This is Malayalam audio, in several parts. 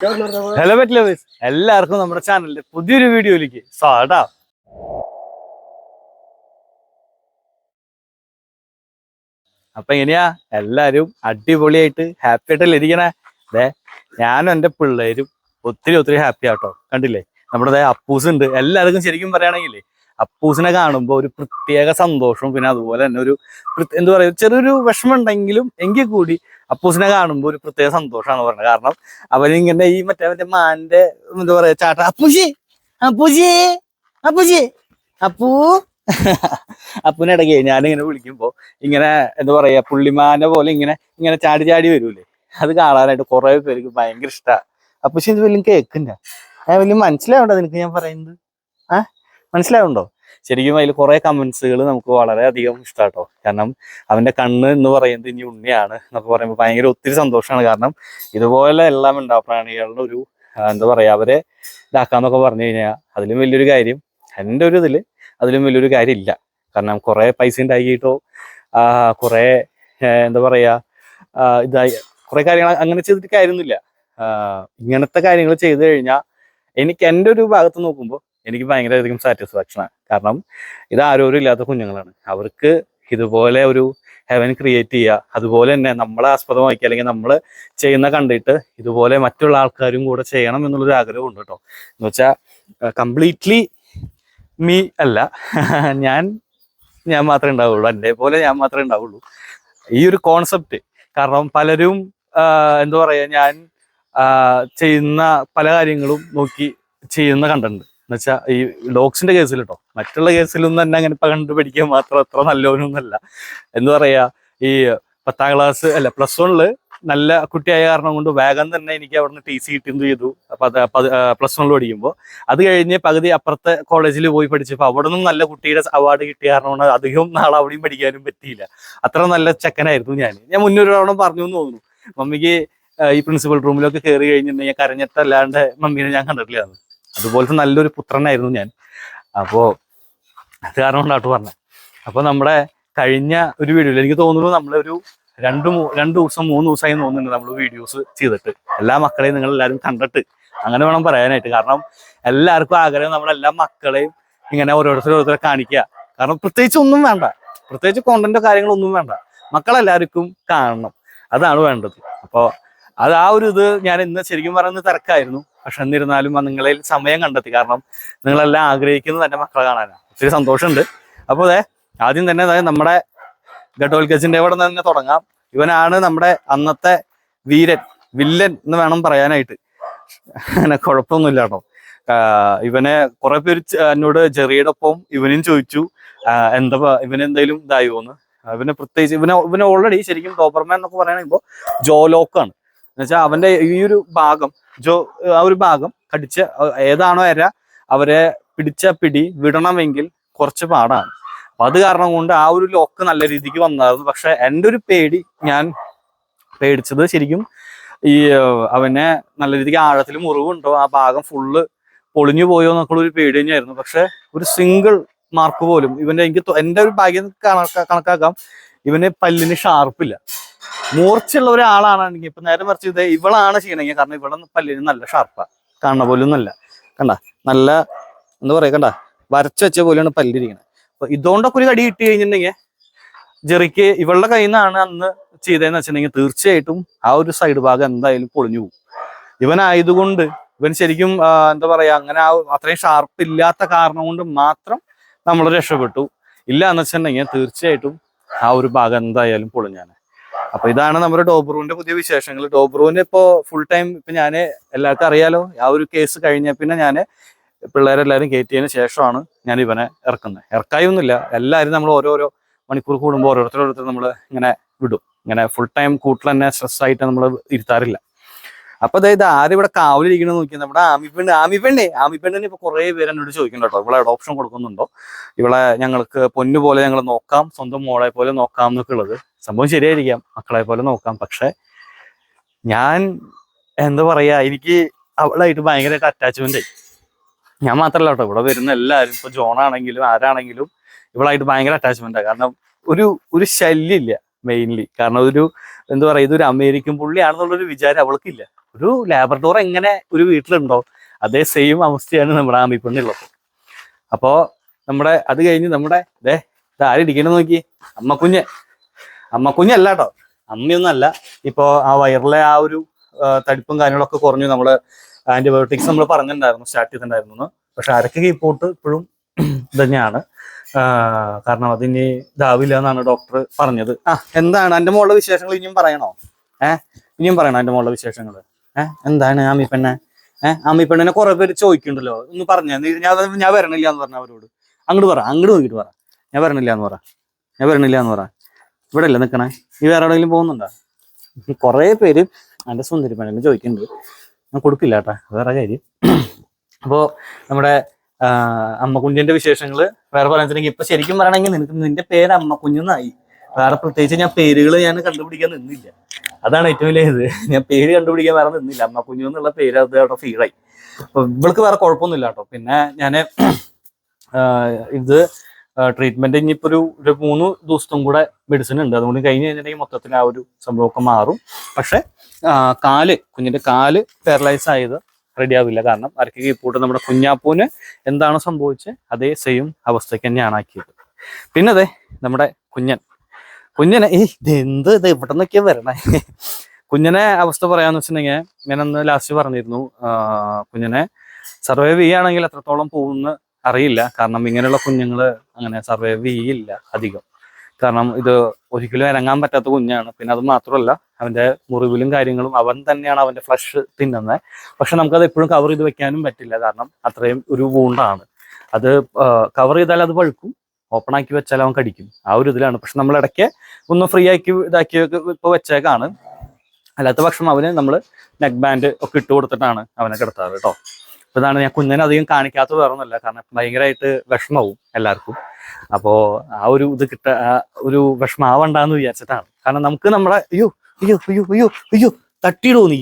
ഹലോ പറ്റ് ലവേഴ്സ് എല്ലാവർക്കും നമ്മുടെ ചാനലിന്റെ പുതിയൊരു വീഡിയോയിലേക്ക് സ്വാഗതം. അപ്പൊ എങ്ങനെയാ എല്ലാരും അടിപൊളിയായിട്ട് ഹാപ്പി ആയിട്ടല്ലേ ഇരിക്കണേ? അതെ ഞാനും എന്റെ പിള്ളേരും ഒത്തിരി ഒത്തിരി ഹാപ്പി ആട്ടോ. കണ്ടില്ലേ? നമ്മുടെ അപ്പൂസ് ഉണ്ട്. എല്ലാവർക്കും ശരിക്കും പറയുകയാണെങ്കിലേ അപ്പൂസിനെ കാണുമ്പോൾ ഒരു പ്രത്യേക സന്തോഷവും പിന്നെ അതുപോലെ തന്നെ ഒരു എന്താ പറയുക ചെറിയൊരു വിഷമം ഉണ്ടെങ്കിലും എങ്കിൽ കൂടി അപ്പൂസിനെ കാണുമ്പോൾ ഒരു പ്രത്യേക സന്തോഷമാണ് പറഞ്ഞത്. കാരണം അവനിങ്ങനെ ഈ മറ്റേ മറ്റേ മാന്റെ എന്താ പറയാ ചാട്ട അപ്പൂജി അപ്പൂജി അപ്പൂജി അപ്പൂ. അപ്പൂനെ ഇടയ്ക്ക് ഞാനിങ്ങനെ വിളിക്കുമ്പോ ഇങ്ങനെ എന്താ പറയാ പുള്ളിമാനെ പോലെ ഇങ്ങനെ ഇങ്ങനെ ചാടി ചാടി വരൂലേ? അത് കാണാനായിട്ട് കുറെ പേർക്ക് ഭയങ്കര ഇഷ്ടമാണ് അപ്പൂശി വലിയ കേൾക്കില്ല വലിയ മനസ്സിലാവണ്ട നിനക്ക് ഞാൻ പറയുന്നത്? ആ മനസ്സിലാവുണ്ടോ? ശരിക്കും അതിൽ കുറെ കമന്റ്സുകൾ നമുക്ക് വളരെ അധികം ഇഷ്ടാട്ടോ. കാരണം അവന്റെ കണ്ണ് എന്ന് പറയുന്നത് ഇനി ഉണ്ണിയാണ് എന്നൊക്കെ പറയുമ്പോൾ ഭയങ്കര ഒത്തിരി സന്തോഷമാണ് കാരണം ഇതുപോലെ എല്ലാം ഉണ്ടാവും പ്രാണികളുടെ ഒരു എന്താ പറയാ അവരെ ഇതാക്കാന്നൊക്കെ പറഞ്ഞു കഴിഞ്ഞാൽ അതിലും വലിയൊരു കാര്യം എന്റെ ഒരു ഇതിൽ അതിലും വലിയൊരു കാര്യമില്ല. കാരണം കുറെ പൈസ ഉണ്ടാക്കിയിട്ടോ കുറെ എന്താ പറയാ ഇതായി കുറെ കാര്യങ്ങൾ അങ്ങനെ ചെയ്തിട്ട് കാര്യമൊന്നുമില്ല. ഇങ്ങനത്തെ കാര്യങ്ങൾ ചെയ്തു കഴിഞ്ഞാൽ എനിക്ക് എന്റെ ഒരു ഭാഗത്ത് നോക്കുമ്പോൾ എനിക്ക് ഭയങ്കരധികം സാറ്റിസ്ഫാക്ഷനാണ് കാരണം ഇത് ആരോരും ഇല്ലാത്ത കുഞ്ഞുങ്ങളാണ്. അവർക്ക് ഇതുപോലെ ഒരു ഹെവൻ ക്രിയേറ്റ് ചെയ്യുക അതുപോലെ തന്നെ നമ്മളെ ആസ്പദമാക്കി അല്ലെങ്കിൽ നമ്മൾ ചെയ്യുന്ന കണ്ടിട്ട് ഇതുപോലെ മറ്റുള്ള ആൾക്കാരും കൂടെ ചെയ്യണം എന്നുള്ളൊരു ആഗ്രഹം ഉണ്ട് കേട്ടോ. എന്ന് വെച്ചാൽ കംപ്ലീറ്റ്ലി മീ അല്ല. ഞാൻ ഞാൻ മാത്രമേ ഉണ്ടാവുള്ളൂ. എന്റെ പോലെ ഞാൻ മാത്രമേ ഉണ്ടാവുള്ളൂ. ഈ ഒരു കോൺസെപ്റ്റ് കാരണം പലരും എന്താ പറയുക ഞാൻ ചെയ്യുന്ന പല കാര്യങ്ങളും നോക്കി ചെയ്യുന്ന കണ്ടിട്ടുണ്ട്. എന്നുവെച്ചാൽ ഈ ഡോഗ്സിന്റെ കേസിൽ കേട്ടോ മറ്റുള്ള കേസിലൊന്നും തന്നെ അങ്ങനെ ഇപ്പൊ കണ്ടുപിടിക്കാൻ മാത്രം അത്ര നല്ലവനൊന്നുമല്ല. എന്ന് പറയാ ഈ പത്താം ക്ലാസ് അല്ല പ്ലസ് വണ്ണിൽ നല്ല കുട്ടിയായ കാരണം കൊണ്ട് വേഗം തന്നെ എനിക്ക് അവിടുന്ന് ടി സി കിട്ടുന്നു ചെയ്തു. പ്ലസ് വണ്ണിൽ പഠിക്കുമ്പോൾ അത് കഴിഞ്ഞ് പകുതി അപ്പുറത്തെ കോളേജിൽ പോയി പഠിച്ചപ്പോൾ അവിടെ നിന്നും നല്ല കുട്ടിയുടെ അവാർഡ് കിട്ടിയ കാരണം കൊണ്ട് അധികം നാളെ അവിടെയും പഠിക്കാനും പറ്റിയില്ല. അത്ര നല്ല ചെക്കനായിരുന്നു ഞാൻ ഞാൻ മുന്നൊരു തവണ പറഞ്ഞു എന്ന് തോന്നുന്നു. മമ്മിക്ക് ഈ പ്രിൻസിപ്പൽ റൂമിലൊക്കെ കയറി കഴിഞ്ഞിട്ടുണ്ടെങ്കിൽ കരഞ്ഞിട്ടല്ലാണ്ട് മമ്മീനെ ഞാൻ കണ്ടിട്ടില്ല. അതുപോലത്തെ നല്ലൊരു പുത്രനായിരുന്നു ഞാൻ. അപ്പോ അത് കാരണം കൊണ്ടാട്ട് പറഞ്ഞത് അപ്പൊ നമ്മുടെ കഴിഞ്ഞ ഒരു വീഡിയോയിൽ എനിക്ക് തോന്നുന്നു നമ്മളൊരു രണ്ട് രണ്ടു ദിവസം മൂന്ന് ദിവസമായി തോന്നുന്നുണ്ട് നമ്മൾ വീഡിയോസ് ചെയ്തിട്ട്. എല്ലാ മക്കളെയും നിങ്ങൾ എല്ലാവരും കണ്ടിട്ട് അങ്ങനെ വേണം പറയാനായിട്ട്. കാരണം എല്ലാവർക്കും ആഗ്രഹം നമ്മളെല്ലാ മക്കളെയും ഇങ്ങനെ ഓരോരുത്തരും ഓരോരുത്തരെ കാണിക്കുക കാരണം പ്രത്യേകിച്ച് ഒന്നും വേണ്ട. പ്രത്യേകിച്ച് കോണ്ടന്റോ കാര്യങ്ങളൊന്നും വേണ്ട. മക്കളെല്ലാവർക്കും കാണണം. അതാണ് വേണ്ടത്. അപ്പോൾ അത് ആ ഒരു ഇത് ഞാൻ ഇന്ന് ശരിക്കും പറയുന്നത് തിരക്കായിരുന്നു. പക്ഷെ എന്നിരുന്നാലും നിങ്ങളിൽ സമയം കണ്ടെത്തി. കാരണം നിങ്ങളെല്ലാം ആഗ്രഹിക്കുന്നത് തന്നെ മക്കളെ കാണാനാണ് ഒത്തിരി സന്തോഷമുണ്ട്. അപ്പോൾ അതെ ആദ്യം തന്നെ അതായത് നമ്മുടെ അവിടെ നിന്ന് തന്നെ തുടങ്ങാം. ഇവനാണ് നമ്മുടെ അന്നത്തെ വീരൻ വില്ലൻ എന്ന് വേണം പറയാനായിട്ട്. അങ്ങനെ കുഴപ്പമൊന്നുമില്ല കേട്ടോ. ഇവനെ കുറെ പേര് എന്നോട് ചെറിയുടെ ഒപ്പം ഇവനും ചോദിച്ചു എന്താ ഇവനെന്തെങ്കിലും ഇതായോന്ന് ഇവനെ പ്രത്യേകിച്ച് ഇവനെ ഇവനെ ഓൾറെഡി ശരിക്കും ഡോബർമാൻ എന്നൊക്കെ പറയുമ്പോൾ ജോലോക്കാണ്. എന്നുവെച്ചാൽ അവന്റെ ഈ ഒരു ഭാഗം ജോ ആ ഒരു ഭാഗം കടിച്ച ഏതാണോ എര അവരെ പിടിച്ച പിടി വിടണമെങ്കിൽ കുറച്ച് പാടാണ്. അപ്പൊ അത് കാരണം കൊണ്ട് ആ ഒരു ലോക്ക് നല്ല രീതിക്ക് വന്നായിരുന്നു പക്ഷെ എന്റെ ഒരു പേടി ഞാൻ പേടിച്ചത് ശരിക്കും ഈ അവനെ നല്ല രീതിക്ക് ആഴത്തിൽ മുറിവുണ്ടോ ആ ഭാഗം ഫുള്ള് പൊളിഞ്ഞു പോയോ എന്നൊക്കെ ഒരു പേടി തന്നെയായിരുന്നു. പക്ഷെ ഒരു സിംഗിൾ മാർക്ക് പോലും ഇവന്റെ എനിക്ക് എന്റെ ഒരു ഭാഗ്യം കണക്കാ കണക്കാക്കാം ഇവന് പല്ലിന് ഷാർപ്പില്ല മൂർച്ചയുള്ള ഒരാളാണെങ്കിൽ ഇപ്പൊ നേരെ മറിച്ച് ഇത് ഇവളാണ് ചെയ്യണമെങ്കിൽ കാരണം ഇവിടെ പല്ലിന് നല്ല ഷാർപ്പാ. കാണുന്ന പോലും നല്ല കണ്ട? നല്ല എന്താ പറയാ കണ്ട? വരച്ചു വെച്ച പോലെയാണ് പല്ലിരിക്കുന്നത് അപ്പൊ ഇതുകൊണ്ടൊക്കെ ഒരു കടി കിട്ടി കഴിഞ്ഞിട്ടുണ്ടെങ്കിൽ ജെറിക്ക് ഇവളുടെ കയ്യിൽ നിന്നാണ് അന്ന് ചെയ്തതെന്ന് വെച്ചിട്ടുണ്ടെങ്കിൽ തീർച്ചയായിട്ടും ആ ഒരു സൈഡ് ഭാഗം എന്തായാലും പൊളിഞ്ഞു പോകും. ഇവനായതുകൊണ്ട് ഇവൻ ശരിക്കും എന്താ പറയാ അങ്ങനെ ആ അത്രയും ഷാർപ്പ് ഇല്ലാത്ത കാരണം കൊണ്ട് മാത്രം നമ്മൾ രക്ഷപ്പെട്ടു. ഇല്ല എന്ന് വെച്ചിട്ടുണ്ടെങ്കിൽ തീർച്ചയായിട്ടും ആ ഒരു ഭാഗം എന്തായാലും പൊളിഞ്ഞാണ്. അപ്പൊ ഇതാണ് നമ്മുടെ ഡോബ്രൂവിന്റെ പുതിയ വിശേഷങ്ങൾ. ഡോബ്രൂവിന്റെ ഇപ്പോ ഫുൾ ടൈം ഇപ്പൊ ഞാൻ എല്ലാവർക്കും അറിയാലോ ആ ഒരു കേസ് കഴിഞ്ഞ പിന്നെ ഞാൻ പിള്ളേരെല്ലാരും കയറ്റിയതിന് ശേഷമാണ് ഞാൻ ഇവനെ ഇറക്കുന്നത്. ഇറക്കായൊന്നുമില്ല എല്ലാവരും നമ്മൾ ഓരോരോ മണിക്കൂർ കൂടുമ്പോൾ ഓരോരുത്തർ നമ്മൾ ഇങ്ങനെ വിടും. ഇങ്ങനെ ഫുൾ ടൈം കൂട്ടിൽ തന്നെ സ്ട്രെസ് ആയിട്ട് നമ്മൾ ഇരുത്താറില്ല. അപ്പൊ അതായത് ആരും ഇവിടെ കാവലിരിക്കണം നോക്കിയാൽ നമ്മുടെ ആമി പെണ്ണ്. ആമി പെണ്ണേ ആമി പെണ്ണിന് ഇപ്പൊ കുറെ പേര് എന്നോട് ചോദിക്കുന്നുണ്ട് കേട്ടോ. ഇവിടെ അഡോപ്ഷൻ കൊടുക്കുന്നുണ്ടോ? ഇവളെ ഞങ്ങൾക്ക് പൊന്നു പോലെ ഞങ്ങൾ നോക്കാം സ്വന്തം മോളെ പോലെ നോക്കാം എന്നൊക്കെ ഉള്ളത്. സംഭവം ശരിയായിരിക്കാം മക്കളെ പോലെ നോക്കാം. പക്ഷെ ഞാൻ എന്താ പറയാ എനിക്ക് അവളായിട്ട് ഭയങ്കരമായിട്ട് അറ്റാച്ച്മെന്റ് ആയി. ഞാൻ മാത്രല്ല കേട്ടോ ഇവിടെ വരുന്ന എല്ലാവരും ഇപ്പൊ ജോൺ ആണെങ്കിലും ആരാണെങ്കിലും ഇവളായിട്ട് ഭയങ്കര അറ്റാച്ച്മെന്റാണ് കാരണം ഒരു ഒരു ശല്യമില്ല. മെയിൻലി കാരണം ഒരു എന്താ പറയുക ഇതൊരു അമേരിക്കൻ പുള്ളിയാണെന്നുള്ളൊരു വിചാരം അവൾക്കില്ല. ഒരു ലാബറട്ടോർ എങ്ങനെ ഒരു വീട്ടിലുണ്ടോ അതേ സെയിം അവസ്ഥയാണ് നമ്മുടെ ആമി പെണ്ണുള്ളത് അപ്പോ നമ്മുടെ അത് കഴിഞ്ഞ് നമ്മുടെ ദേ ഇത് ആരിടിക്കണം നോക്കി അമ്മക്കുഞ്ഞ്. അമ്മക്കുഞ്ഞല്ല കേട്ടോ അമ്മയൊന്നല്ല. ഇപ്പോൾ ഇപ്പോ ആ വയറിലെ ആ ഒരു തടിപ്പും കാര്യങ്ങളൊക്കെ കുറഞ്ഞു നമ്മൾ ആന്റിബയോട്ടിക്സ് നമ്മൾ പറഞ്ഞിട്ടുണ്ടായിരുന്നു സ്റ്റാർട്ട് ചെയ്തിട്ടുണ്ടായിരുന്നു പക്ഷെ അരക്ക് കീപ്പോട്ട് ഇപ്പോഴും തന്നെയാണ് കാരണം അതിനി ഇതാവില്ല എന്നാണ് ഡോക്ടർ പറഞ്ഞത്. ആ എന്താണ്? എന്റെ മോളുടെ വിശേഷങ്ങൾ ഇനിയും പറയണോ? ഏഹ് ഇനിയും പറയണോ എന്റെ മോളുടെ വിശേഷങ്ങൾ? ഏഹ് എന്താണ് ആമി പെണ്ണെ ഏഹ് ആമി പെണ്ണിനെ കുറെ പേര് ചോദിക്കുന്നുണ്ടല്ലോ. ഒന്ന് പറഞ്ഞു. ഞാൻ ഞാൻ വരണില്ല എന്ന് പറഞ്ഞ അവരോട്. അങ്ങോട്ട് പറ. അങ്ങോട്ട് നോക്കിയിട്ട് പറ. ഞാൻ വരണില്ല എന്ന് പറ. ഞാൻ വരണില്ല എന്ന് പറ. ഇവിടെ അല്ലേ നിക്കണേ? നീ വേറെ എവിടെയെങ്കിലും പോകുന്നുണ്ടോ? കുറെ പേര് എന്റെ സുന്ദരി പെണ്ണിനെ ചോദിക്കുന്നുണ്ട്. ഞാൻ കൊടുക്കില്ല കേട്ടാ. വേറെ കാര്യം. അപ്പോ നമ്മുടെ അമ്മക്കുഞ്ഞിന്റെ വിശേഷങ്ങൾ വേറെ പറയാന്നുവെച്ചിട്ടുണ്ടെങ്കിൽ ഇപ്പൊ ശരിക്കും പറയണമെങ്കിൽ നിനക്ക് നിന്റെ പേര് അമ്മക്കുഞ്ഞെന്നായി. വേറെ പ്രത്യേകിച്ച് ഞാൻ പേരുകൾ ഞാൻ കണ്ടുപിടിക്കാൻ നിന്നില്ല. അതാണ് ഏറ്റവും വലിയ ഇത്. ഞാൻ പേര് കണ്ടുപിടിക്കാൻ വേറെ നിന്നില്ല. അമ്മക്കുഞ്ഞു എന്നുള്ള പേര് അത് അവിടെ ഫീലായി അപ്പൊ ഇവൾക്ക് വേറെ കുഴപ്പമൊന്നുമില്ല കേട്ടോ. പിന്നെ ഞാൻ ഇത് ട്രീറ്റ്മെന്റ് ഇനിയിപ്പോ ഒരു ഒരു മൂന്ന് ദിവസത്തും കൂടെ മെഡിസിൻ ഉണ്ട്. അതുകൊണ്ട് കഴിഞ്ഞ് കഴിഞ്ഞിട്ടുണ്ടെങ്കിൽ മൊത്തത്തിൽ ആ ഒരു സംഭവമൊക്കെ മാറും. പക്ഷെ കാൽ കുഞ്ഞിന്റെ കാൽ പാരലൈസ് ആയത് റെഡി ആവില്ല കാരണം അരക്ക് കീപ്പൂട്ട് നമ്മുടെ കുഞ്ഞാപ്പൂന് എന്താണ് സംഭവിച്ചത് അതേ സെയിം അവസ്ഥയ്ക്ക് തന്നെയാണ് ആക്കിയത്. പിന്നെ അതെ നമ്മുടെ കുഞ്ഞൻ. കുഞ്ഞനെ ഈ ഇതെന്ത് ഇത് ഇവിടെ നിന്നൊക്കെയാ വരണേ? കുഞ്ഞനെ അവസ്ഥ പറയാന്ന് വെച്ചിട്ടുണ്ടെങ്കിൽ ഞാൻ അന്ന് ലാസ്റ്റ് പറഞ്ഞിരുന്നു. കുഞ്ഞനെ സർവൈവ് ചെയ്യുകയാണെങ്കിൽ എത്രത്തോളം പോകുമെന്ന് അറിയില്ല. കാരണം ഇങ്ങനെയുള്ള കുഞ്ഞുങ്ങൾ അങ്ങനെ സർവൈവ് ചെയ്യില്ല അധികം. കാരണം ഇത് ഒരിക്കലും ഇറങ്ങാൻ പറ്റാത്ത കുഞ്ഞാണ്. പിന്നെ അത് മാത്രമല്ല അവന്റെ മുറിവിലും കാര്യങ്ങളും അവൻ തന്നെയാണ് അവന്റെ ഫ്ലഷ് തിന്നുന്നത് പക്ഷെ നമുക്കത് എപ്പോഴും കവർ ചെയ്ത് വെക്കാനും പറ്റില്ല. കാരണം അത്രയും ഒരു വൂണ്ടാണ് അത് കവർ ചെയ്താൽ അത് പഴുക്കും. ഓപ്പൺ ആക്കി വെച്ചാൽ അവൻ കടിക്കും. ആ ഒരു ഇതിലാണ്. പക്ഷെ നമ്മൾ ഇടയ്ക്ക് ഒന്ന് ഫ്രീ ആക്കി ഇതാക്കി ഇപ്പൊ വെച്ചേക്കാണ്. അല്ലാത്ത പക്ഷം അവന് നമ്മൾ നെക്ക് ബാൻഡ് ഒക്കെ ഇട്ട് കൊടുത്തിട്ടാണ് അവനെ കിടത്താറ് കേട്ടോ അപ്പൊ ഇതാണ് ഞാൻ കുഞ്ഞിനെ അധികം കാണിക്കാത്ത വേറൊന്നുമല്ല. കാരണം ഭയങ്കരമായിട്ട് വിഷമവും എല്ലാവർക്കും. അപ്പോ ആ ഒരു ഇത് കിട്ട ഒരു വിഷമാവണ്ടെന്ന് വിചാരിച്ചിട്ടാണ്. കാരണം നമുക്ക് നമ്മുടെ അയ്യോ അയ്യോ അയ്യോ അയ്യോ അയ്യോ തട്ടിയിടൂ നീ.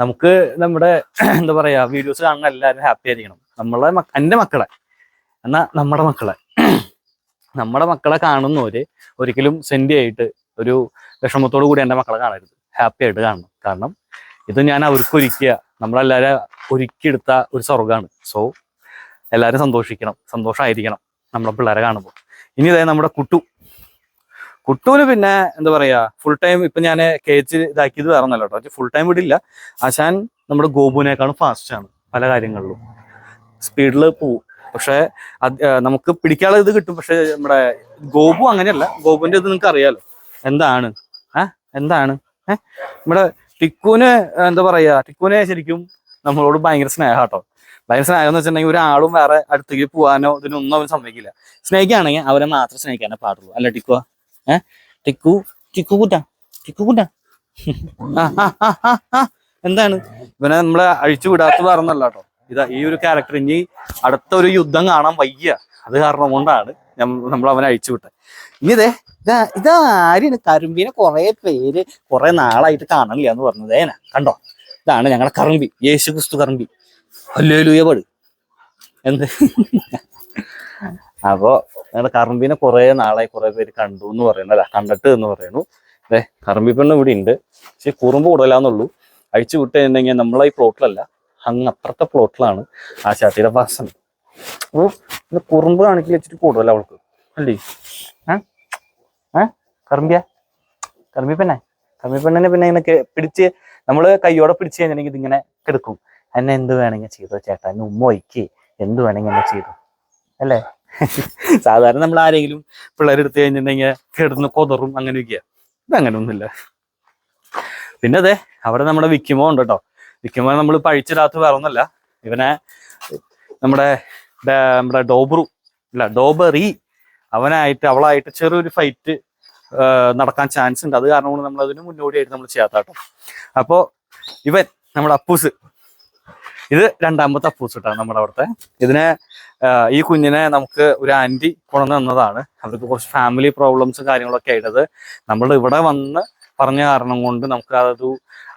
നമുക്ക് നമ്മുടെ എന്താ പറയാ വീഡിയോസ് കാണുന്ന എല്ലാവരും ഹാപ്പി ആയിരിക്കണം. നമ്മളെ എന്റെ മക്കളെ. എന്നാ നമ്മുടെ മക്കളെ. നമ്മുടെ മക്കളെ കാണുന്നവര് ഒരിക്കലും സെൻഡി ആയിട്ട് ഒരു വിഷമത്തോടു കൂടി എന്റെ മക്കളെ കാണരുത്. ഹാപ്പി ആയിട്ട് കാണണം. കാരണം ഇത് ഞാൻ അവർക്ക് ഒരുക്കിയ നമ്മളെല്ലാവരും ഒരുക്കിയെടുത്ത ഒരു സ്വർഗമാണ് സോ എല്ലാവരും സന്തോഷിക്കണം. സന്തോഷമായിരിക്കണം നമ്മളെ പിള്ളേരെ കാണുമ്പോൾ. ഇനി ഇതായി നമ്മുടെ കുട്ടു. കുട്ടുവിന് പിന്നെ എന്താ പറയാ ഫുൾ ടൈം ഇപ്പൊ ഞാൻ കേച്ച് ഇതാക്കിയത് വേറെ നല്ല കേട്ടോ. ഫുൾ ടൈം വിടില്ല. ആശാൻ നമ്മുടെ ഗോപുവിനേക്കാളും ഫാസ്റ്റ് ആണ് പല കാര്യങ്ങളിലും. സ്പീഡിൽ പോവും. പക്ഷെ നമുക്ക് പിടിക്കാനുള്ള ഇത് കിട്ടും. പക്ഷെ നമ്മുടെ ഗോപു അങ്ങനെയല്ല. ഗോപുവിന്റെ ഇത് നിങ്ങൾക്ക് അറിയാലോ. എന്താണ്? ഏ? എന്താണ്? ഏ? നമ്മുടെ ടിക്കുവിന് എന്താ പറയാ ടിക്കുവിനെ ശരിക്കും നമ്മളോട് ഭയങ്കര സ്നേഹം കേട്ടോ ഭയങ്കര സ്നേഹം വെച്ചിട്ടുണ്ടെങ്കിൽ ഒരാളും വേറെ അടുത്തേക്ക് പോകാനോ ഇതിനൊന്നും അവൻ സമ്മതിക്കില്ല. സ്നേഹിക്കുകയാണെങ്കിൽ അവരെ മാത്രം സ്നേഹിക്കാനേ പാടുള്ളൂ. അല്ല ടിക്കുവാ ഏ? ടിക്കു? ടിക്കു കുട്ട. ടിക്കു കുട്ട. എന്താണ്? ഇവനെ നമ്മളെ അഴിച്ചു വിടാത്ത പറഞ്ഞല്ല കേട്ടോ ഇതാ ഈ ഒരു ക്യാരക്ടർ ഇനി അടുത്ത ഒരു യുദ്ധം കാണാൻ വയ്യ. അത് കാരണം കൊണ്ടാണ് നമ്മൾ അവനെ അഴിച്ചു വിട്ടത്. ഇനി ഇതേ ഇതാ ഇതാരാണ് കരുമ്പിനെ കുറെ പേര് കുറെ നാളായിട്ട് കാണണില്ല എന്ന് പറഞ്ഞത്. ഏനാ? കണ്ടോ? ഇതാണ് ഞങ്ങളുടെ കറുമ്പി. യേശു ക്രിസ്തു കറുമ്പി. അല്ലേലൂയ പാട്. എന്ത്? അപ്പോ ഞങ്ങളുടെ കറമ്പിനെ കുറെ നാളായി കുറെ പേര് കണ്ടു എന്ന് പറയുന്നു അല്ല? കണ്ടിട്ട് എന്ന് പറയുന്നു. അതെ കറമ്പി പെണ്ണ് ഇവിടെ ഉണ്ട് പക്ഷെ കുറുമ്പ് കൂടുതലാന്നുള്ളൂ. അഴിച്ചു വിട്ട് നമ്മളെ ഈ പ്ലോട്ടിലല്ല അങ്ങ് അപ്പുറത്തെ പ്ലോട്ടിലാണ് ആ ചാത്തിയുടെ വാസന അപ്പോ ഇത് കുറുമ്പ് കാണിക്കൽ വെച്ചിട്ട് കൂടുതൽ അവൾക്ക്. അല്ലേ? ഏ? ഏ? കറുമ്പിയ? പെണ്ണേ പെണ്ണെ? കറമ്പി പെണ്ണിനെ പിന്നെ ഇങ്ങനെ പിടിച്ച് നമ്മൾ കയ്യോടെ പിടിച്ച് കഴിഞ്ഞിട്ടുണ്ടെങ്കിൽ ഇതിങ്ങനെ കിടക്കും. എന്നെ എന്ത് വേണമെങ്കിൽ ചെയ്തോ ചേട്ടാ? എന്നെ ഉമ്മ ഒഴിക്ക്. എന്ത് വേണമെങ്കിൽ എന്നെ ചെയ്തു? അല്ലേ? സാധാരണ നമ്മൾ ആരെങ്കിലും പിള്ളേരെടുത്ത് കഴിഞ്ഞിട്ടുണ്ടെങ്കിൽ കിടന്ന് കൊതറും അങ്ങനെയൊക്കെയാ. ഇത് അങ്ങനെ ഒന്നുമില്ല പിന്നെ അതെ അവിടെ നമ്മുടെ വിക്കിമോ ഉണ്ട് കേട്ടോ. വിക്കിമോ നമ്മൾ പഴിച്ചിടാത്ത വേറെ ഒന്നല്ല. ഇവനെ നമ്മുടെ നമ്മുടെ ഡോബ്രു ഇല്ല ഡോബറി. അവനായിട്ട് അവളായിട്ട് ചെറിയൊരു ഫൈറ്റ് നടക്കാൻ ചാൻസ് ഉണ്ട്. അത് കാരണം കൊണ്ട് നമ്മൾ അതിന് മുന്നോടിയായിട്ട് നമ്മൾ ചെയ്യാത്ത കേട്ടോ. അപ്പോ ഇവൻ നമ്മുടെ അപ്പൂസ് ഇത് രണ്ടാമത്തെ കേട്ടോ നമ്മുടെ അവിടുത്തെ. ഇതിനെ ഈ കുഞ്ഞിനെ നമുക്ക് ഒരു ആന്റി കൊണ്ടു തന്നതാണ്. അവർക്ക് കുറച്ച് ഫാമിലി പ്രോബ്ലംസ് കാര്യങ്ങളൊക്കെ ആയിട്ടത് നമ്മൾ ഇവിടെ വന്ന് പറഞ്ഞ കാരണം കൊണ്ട് നമുക്ക് അതൊരു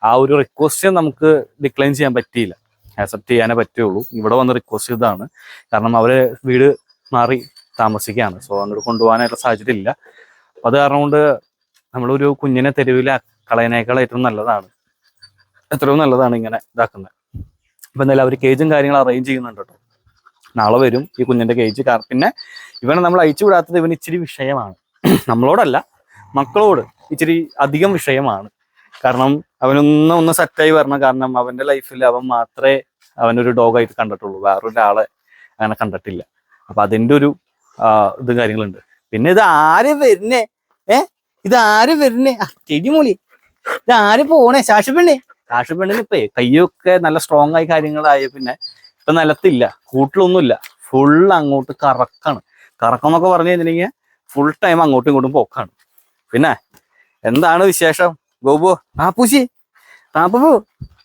ആ ഒരു റിക്വസ്റ്റ് നമുക്ക് ഡിക്ലൈൻ ചെയ്യാൻ പറ്റിയില്ല. ആക്സെപ്റ്റ് ചെയ്യാനേ പറ്റുള്ളൂ. ഇവിടെ വന്ന് റിക്വസ്റ്റ് ചെയ്തതാണ്. കാരണം അവർ വീട് മാറി താമസിക്കുകയാണ്. സോ അങ്ങോട്ട് കൊണ്ടുപോകാനായിട്ടുള്ള സാഹചര്യം ഇല്ല. അപ്പൊ അത് കാരണം കൊണ്ട് നമ്മളൊരു കുഞ്ഞിനെ തെരുവിലെ കളയനേക്കാൾ ഏറ്റവും നല്ലതാണ്. എത്രയോ നല്ലതാണ് ഇങ്ങനെ ഇതാക്കുന്നത്. അപ്പൊ എന്തായാലും അവർ കേജും കാര്യങ്ങളും അറേഞ്ച് ചെയ്യുന്നുണ്ട് കേട്ടോ. നാളെ വരും ഈ കുഞ്ഞിന്റെ കേജ് പിന്നെ ഇവനെ നമ്മൾ അയച്ചു വിടാത്തത് ഇവന് ഇച്ചിരി വിഷയമാണ്. നമ്മളോടല്ല മക്കളോട് ഇച്ചിരി അധികം വിഷയമാണ്. കാരണം അവനൊന്നും ഒന്ന് സെറ്റായി വരണം. കാരണം അവന്റെ ലൈഫിൽ അവൻ മാത്രമേ അവനൊരു ഡോഗായിട്ട് കണ്ടിട്ടുള്ളൂ. വേറൊരാളെ അങ്ങനെ കണ്ടിട്ടില്ല. അപ്പൊ അതിന്റെ ഒരു ഇത് കാര്യങ്ങളുണ്ട്. പിന്നെ ഇത് ആര് വരുന്നേ? ഏ? ഇത് ആര് വരുന്നേ? ആ ചെടിമൂലി ഇത് ആര് പോണേ? ശാശുപെണ്ണേ ശാശുപെണ്ണിന് ഇപ്പേ കയ്യൊക്കെ നല്ല സ്ട്രോങ് ആയി കാര്യങ്ങളായ പിന്നെ ഇപ്പൊ നിലത്തില്ല കൂട്ടിലൊന്നുമില്ല. ഫുൾ അങ്ങോട്ട് കറക്കാണ്. കറക്കം എന്നൊക്കെ പറഞ്ഞു കഴിഞ്ഞിട്ടുണ്ടെങ്കിൽ ഫുൾ ടൈം അങ്ങോട്ടും ഇങ്ങോട്ടും പോക്കാണ്. പിന്നെ എന്താണ് വിശേഷം? ഗോപു പാപ്പൂശി പാപ്പു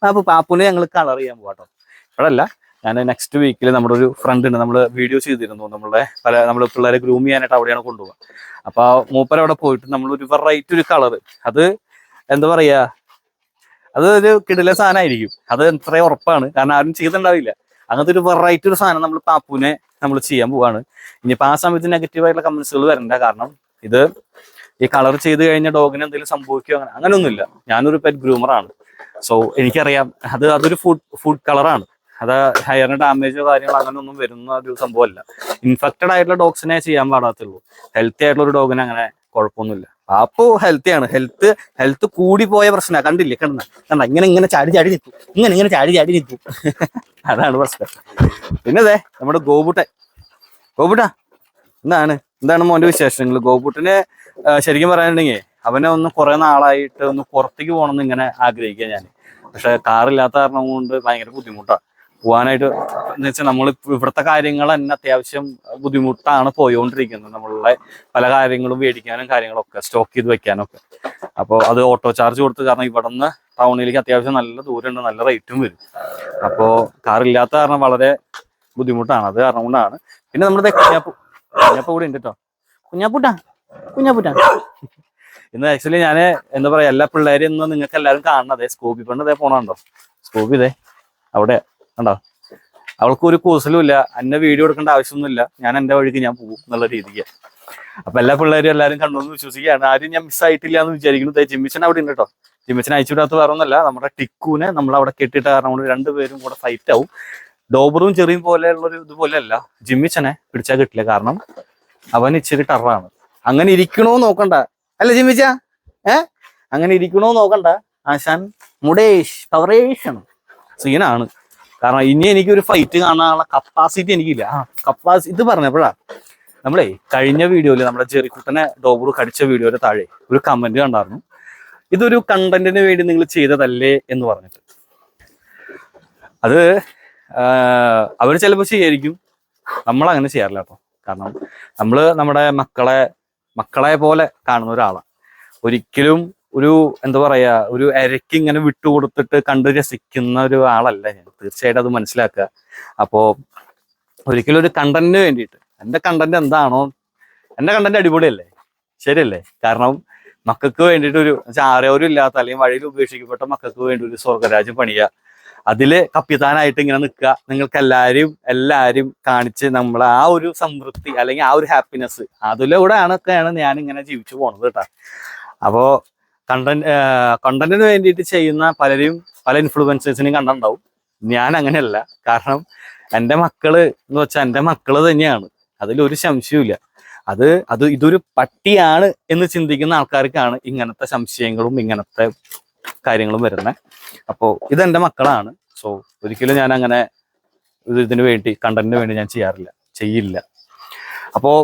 പാപ്പു പാപ്പുനെ ഞങ്ങൾ കളർ ചെയ്യാൻ പോവാട്ടോ. ഇപ്പോഴല്ല ഞാൻ നെക്സ്റ്റ് വീക്കിൽ നമ്മുടെ ഒരു ഫ്രണ്ട് ഉണ്ട് നമ്മൾ വീഡിയോ ചെയ്തിരുന്നു. നമ്മളെ പല നമ്മൾ പിള്ളേരെ ഗ്രൂം ചെയ്യാനായിട്ട് അവിടെയാണ് കൊണ്ടുപോകുക അപ്പൊ ആ മൂപ്പര് അവിടെ പോയിട്ട് നമ്മൾ ഒരു വെറൈറ്റി ഒരു കളർ അത് എന്താ പറയാ അത് ഒരു കിടില സാധനമായിരിക്കും അത് എത്ര ഉറപ്പാണ്. കാരണം ആരും ചെയ്തിട്ടുണ്ടാവില്ല. അങ്ങനത്തെ ഒരു വെറൈറ്റി ഒരു സാധനം നമ്മൾ പാപ്പുവിനെ നമ്മൾ ചെയ്യാൻ പോവാണ്. ഇനിയിപ്പോ ആ സമയത്ത് നെഗറ്റീവായിട്ടുള്ള കമന്റ്സുകൾ വരണ്ട. കാരണം ഇത് ഈ കളർ ചെയ്ത് കഴിഞ്ഞ ഡോഗിന് എന്തെങ്കിലും സംഭവിക്കുകയോ അങ്ങനെ അങ്ങനെയൊന്നുമില്ല. ഞാനൊരു പെറ്റ് ഗ്രൂമറാണ് സോ എനിക്കറിയാം. അത് അതൊരു ഫുഡ് ഫുഡ് കളറാണ് അത് ഹെയറിന് ഡാമേജോ കാര്യങ്ങളോ അങ്ങനെ ഒന്നും വരുന്ന ഒരു സംഭവമല്ല. ഇൻഫെക്റ്റഡ് ആയിട്ടുള്ള ഡോഗ്സിനെ ചെയ്യാൻ പാടാത്തുള്ളൂ. ഹെൽത്തി ആയിട്ടുള്ള ഒരു ഡോഗിന് അങ്ങനെ കുഴപ്പമൊന്നുമില്ല. അപ്പോ ഹെൽത്തിയാണ് ഹെൽത്ത് ഹെൽത്ത് കൂടി പോയ പ്രശ്നമാണ് കണ്ടില്ലേ? കണ്ട? കണ്ട? ഇങ്ങനെ ഇങ്ങനെ ചാടി ചാടി നിൽക്കും. ഇങ്ങനെ ഇങ്ങനെ ചാടി ചാടി നിൽക്കും. അതാണ് പ്രശ്നം. പിന്നെ അതെ നമ്മുടെ ഗോപുട്ടൻ. ഗോപുട്ടാ എന്താണ്? എന്താണ് മോന്റെ വിശേഷങ്ങൾ ഗോപുട്ടനെ ശരിക്കും പറയാനുണ്ടെങ്കിൽ അവനെ ഒന്ന് കുറെ നാളായിട്ട് ഒന്ന് പുറത്തേക്ക് പോകണമെന്ന് ഇങ്ങനെ ആഗ്രഹിക്കുക ഞാൻ പക്ഷെ കാറില്ലാത്ത കാരണം കൊണ്ട് ഭയങ്കര ബുദ്ധിമുട്ടാണ് പോകാനായിട്ട് എന്ന് വെച്ചാൽ നമ്മൾ ഇവിടുത്തെ കാര്യങ്ങൾ തന്നെ അത്യാവശ്യം ബുദ്ധിമുട്ടാണ് പോയോണ്ടിരിക്കുന്നത്. നമ്മളുടെ പല കാര്യങ്ങളും മേടിക്കാനും കാര്യങ്ങളൊക്കെ സ്റ്റോക്ക് ചെയ്ത് വെക്കാനൊക്കെ. അപ്പോൾ അത് ഓട്ടോ ചാർജ് കൊടുത്ത് കാരണം ഇവിടെ നിന്ന് ടൗണിലേക്ക് അത്യാവശ്യം നല്ല ദൂരമുണ്ട് നല്ല റേറ്റും വരും. അപ്പോൾ കാറില്ലാത്ത കാരണം വളരെ ബുദ്ധിമുട്ടാണ്. അത് കാരണം കൊണ്ടാണ്. പിന്നെ നമ്മുടെ കുഞ്ഞാപ്പു കുഞ്ഞാപ്പ കൂടെ ഉണ്ട് കേട്ടോ കുഞ്ഞാപ്പൂട്ടാ കുഞ്ഞാപ്പൂട്ടാ. ഇന്ന് ആക്ച്വലി ഞാൻ എന്താ പറയാ എല്ലാ പിള്ളേരും ഇന്ന് നിങ്ങൾക്ക് എല്ലാവരും കാണണതേ സ്കൂബി പെണ്ണ് ഇതേ പോണുണ്ടോ സ്കൂബി ഇതേ അവിടെ. കണ്ടോ? അവൾക്ക് ഒരു കൂസലും ഇല്ല. എന്നെ വീഡിയോ എടുക്കേണ്ട ആവശ്യമൊന്നുമില്ല. ഞാൻ എന്റെ വഴിക്ക് ഞാൻ പോകും എന്നുള്ള രീതിക്ക്. അപ്പൊ എല്ലാ പിള്ളേരും എല്ലാവരും കണ്ടു എന്ന് വിശ്വസിക്കുകയാണ്. ആരും ഞാൻ മിസ്സായിട്ടില്ല എന്ന് വിചാരിക്കുന്നു. ജിമ്മിച്ചൻ അവിടെ ഉണ്ട് കേട്ടോ. ജിമ്മിച്ചൻ അയച്ചു വിടാത്ത വേറെ ഒന്നല്ല നമ്മുടെ ടിക്കുനെ നമ്മൾ അവിടെ കെട്ടിയിട്ട് കാരണം രണ്ടുപേരും കൂടെ ഫൈറ്റ് ആവും. ഡോബറും ചെറിയും ഇതുപോലെ അല്ല ജിമ്മിച്ചനെ പിടിച്ചാൽ കിട്ടില്ല. കാരണം അവൻ ഇച്ചിരി ടറാണ് അങ്ങനെ ഇരിക്കണോ നോക്കണ്ട. അല്ല ജിമ്മിച്ച? ഏ? അങ്ങനെ ഇരിക്കണോ നോക്കണ്ട. ആശാൻ മുടേഷ് പവറേഷാണ് സീനാണ് കാരണം ഇനി എനിക്ക് ഒരു ഫൈറ്റ് കാണാനുള്ള കപ്പാസിറ്റി എനിക്കില്ല. ആ കപ്പാസിറ്റി ഇത് പറഞ്ഞപ്പോഴാ നമ്മളെ കഴിഞ്ഞ വീഡിയോയിൽ നമ്മുടെ ജെറിക്കുട്ടനെ ഡോബർ കടിച്ച വീഡിയോയുടെ താഴെ ഒരു കമന്റ് കണ്ടായിരുന്നു. ഇതൊരു കണ്ടന്റിന് വേണ്ടി നിങ്ങൾ ചെയ്തതല്ലേ എന്ന് പറഞ്ഞിട്ട്. അത് അവർ ചിലപ്പോൾ ചെയ്യായിരിക്കും. നമ്മൾ അങ്ങനെ ചെയ്യാറില്ല കേട്ടോ. കാരണം നമ്മൾ നമ്മുടെ മക്കളെ മക്കളെ പോലെ കാണുന്ന ഒരാളാണ് ഒരിക്കലും ഒരു എന്താ പറയാ ഒരു അരക്ക് ഇങ്ങനെ വിട്ടുകൊടുത്തിട്ട് കണ്ട് രസിക്കുന്ന ഒരു ആളല്ല ഞാൻ. തീർച്ചയായിട്ടും അത് മനസ്സിലാക്കുക. അപ്പോ ഒരിക്കലും ഒരു കണ്ടന്റിന് വേണ്ടിയിട്ട് എന്റെ കണ്ടന്റ് എന്താണോ എന്റെ കണ്ടന്റ് അടിപൊളിയല്ലേ? ശരിയല്ലേ? കാരണം മക്കൾക്ക് വേണ്ടിയിട്ട് ഒരു ആരോരും ഇല്ലാത്ത അല്ലെങ്കിൽ വഴിയിൽ ഉപേക്ഷിക്കപ്പെട്ട മക്കൾക്ക് വേണ്ടി ഒരു സ്വർഗരാജ്യം പണിയുക. അതിൽ കപ്പിത്താനായിട്ട് ഇങ്ങനെ നിൽക്കുക. നിങ്ങൾക്ക് എല്ലാവരും എല്ലാവരും കാണിച്ച് നമ്മൾ ആ ഒരു സംതൃപ്തി അല്ലെങ്കിൽ ആ ഒരു ഹാപ്പിനെസ് അതിലൂടെയാണൊക്കെയാണ് ഞാൻ ഇങ്ങനെ ജീവിച്ചു പോണത് കേട്ടോ. അപ്പോ കണ്ടന്റ് കണ്ടന്റിന് വേണ്ടിയിട്ട് ചെയ്യുന്ന പലരും പല ഇൻഫ്ലുവൻസേഴ്സിനെയും കണ്ടിട്ടുണ്ടാവും. ഞാൻ അങ്ങനെയല്ല. കാരണം എന്റെ മക്കൾ എന്ന് വെച്ചാൽ എന്റെ മക്കൾ തന്നെയാണ്. അതിലൊരു സംശയവുമില്ല. അത് അത് ഇതൊരു പട്ടിയാണ് എന്ന് ചിന്തിക്കുന്ന ആൾക്കാർക്കാണ് ഇങ്ങനത്തെ സംശയങ്ങളും ഇങ്ങനത്തെ കാര്യങ്ങളും വരുന്നത് അപ്പോൾ ഇതെന്റെ മക്കളാണ്. സോ ഒരിക്കലും ഞാൻ അങ്ങനെ ഇതിന് വേണ്ടി കണ്ടന്റിന് വേണ്ടി ഞാൻ ചെയ്യാറില്ല. ചെയ്യില്ല. അപ്പോൾ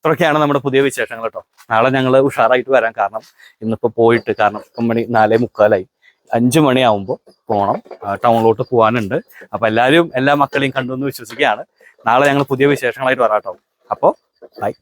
ഇത്രയൊക്കെയാണ് നമ്മുടെ പുതിയ വിശേഷങ്ങൾ കേട്ടോ. നാളെ ഞങ്ങൾ ഉഷാറായിട്ട് വരാം. കാരണം ഇന്നിപ്പോ പോയിട്ട് കാരണം ഇപ്പം മണി നാലേ മുക്കാലായി. അഞ്ചു മണിയാവുമ്പോൾ പോകണം ടൗണിലോട്ട് പോകാനുണ്ട് അപ്പൊ എല്ലാവരും എല്ലാ മക്കളെയും കണ്ടു എന്ന് വിശ്വസിക്കുകയാണ്. നാളെ ഞങ്ങൾ പുതിയ വിശേഷങ്ങളായിട്ട് വരാം കേട്ടോ. അപ്പോൾ ബൈ.